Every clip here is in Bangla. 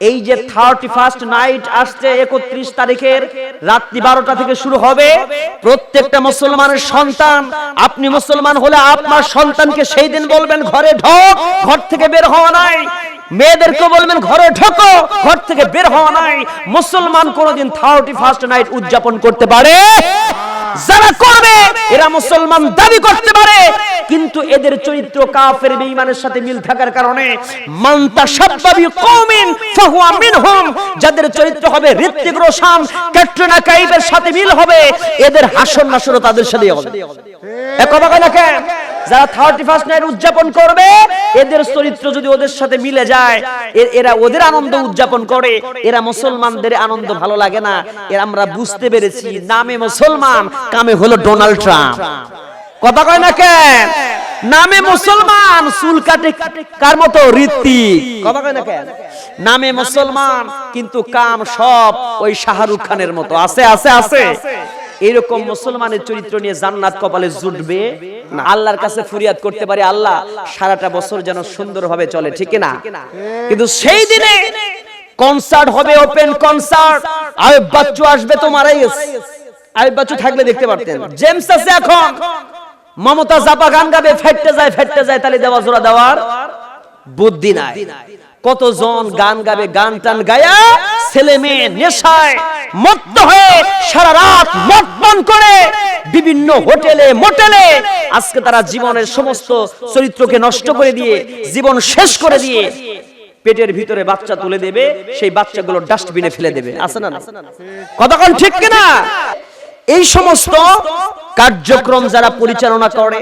এই যে থার্টি ফার্স্ট নাইট আসছে একত্রিশ তারিখের, রাত্রি বারোটা থেকে শুরু হবে। প্রত্যেকটা মুসলমানের সন্তান, আপনি মুসলমান হলে আপনার সন্তানকে সেই দিন বলবেন, ঘরে ঢোক, ঘর থেকে বের হওয়া নাই। মেয়েদেরকে বলবেন, ঘরে ঢোকো, ঘর থেকে বের হওয়া নাই। মুসলমান কোনোদিন থার্টি ফার্স্ট নাইট উদযাপন করতে পারে? যারা করবে, এরা মুসলমান দাবি করতে পারে, কিন্তু এদের চরিত্র কাফের বেঈমানের সাথে মিল থাকার কারণে মানতা সাব্বাবি কওমিন ফাহুয়া মিনহুম, যাদের চরিত্র হবে ঋত্বিক রোশন, ক্যাটরিনা কাইফের সাথে মিল হবে, এদের হাসর নাসর তাদের সাথেই হবে। এক কথা না কেন? যারা থার্টি ফার্স্ট নাইট উদযাপন করবে, এদের চরিত্র যদি ওদের সাথে মিলে যায় এরা ওদের আনন্দ উদযাপন করে। এরা মুসলমানদের আনন্দ ভালো লাগে না। এরা আমরা বুঝতে পেরেছি, নামে মুসলমান, কামে হলো ডোনাল্ড ট্রাম্প। কথা কয় না কেন নামে মুসলমান, চুল কাটে কার মতো? রীতি কথা কয় না কেন নামে মুসলমান, কিন্তু কাম সব ওই শাহরুখ খানের মতো। আছে আছে আছে। এরকম মুসলমানের চরিত্র নিয়ে জান্নাত কপালে জুটবে আল্লাহর কাছে ফরিয়াদ করতে পারে আল্লাহ সারাটা বছর যেন সুন্দরভাবে চলে ঠিক না কিন্তু সেই দিনে কনসার্ট হবে ওপেন কনসার্ট আয়ুব বাচ্চু আসবে তো মারাই গেছে আয়ুব বাচ্চু থাকলে দেখতে পারতেন। জেমস আছে এখন। মমতা জাপা গান গাবে ফেটতে যায় ফেটতে যায় তালি দেওয়া জোড়া দেওয়ার বুদ্ধি নাই। কতজন গান গাবে গান টান গায়া ছেলে মেয়ে নেশায় মত্ত হয়ে সারা রাত মদ পান করে বিভিন্ন হোটেলে মোটেলে। আজকে তারা জীবনের সমস্ত চরিত্রকে নষ্ট করে দিয়ে জীবন শেষ করে দিয়ে পেটের ভিতরে বাচ্চা তুলে দেবে সেই বাচ্চাগুলো ডাস্টবিনে ফেলে দেবে। আছে না? কতক্ষণ ঠিক কিনা এই সমস্ত কার্যক্রম যারা পরিচালনা করে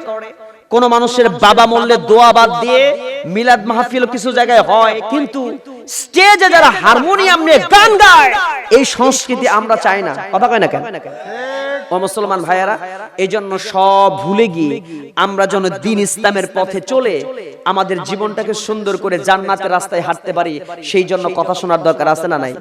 কোন মানুষের বাবা মরলে দোয়া বাদ দিয়ে মিলাদ মাহফিল কিছু জায়গায় হয়, কিন্তু স্টেজে যারা হারমোনিয়াম নিয়ে গান গায় এই সংস্কৃতি আমরা চাই না। কথা কয় না কেন? ও মুসলমান ভাইয়ারা এই জন্য সব ভুলে গিয়ে আমরা যেন দিন ইসলামের পথে চলে, আমাদের জীবনটাকে সুন্দর করে জান্নাতের রাস্তায় হাঁটতে পারি, সেই জন্য কথা শোনার দরকার আছে না নাই?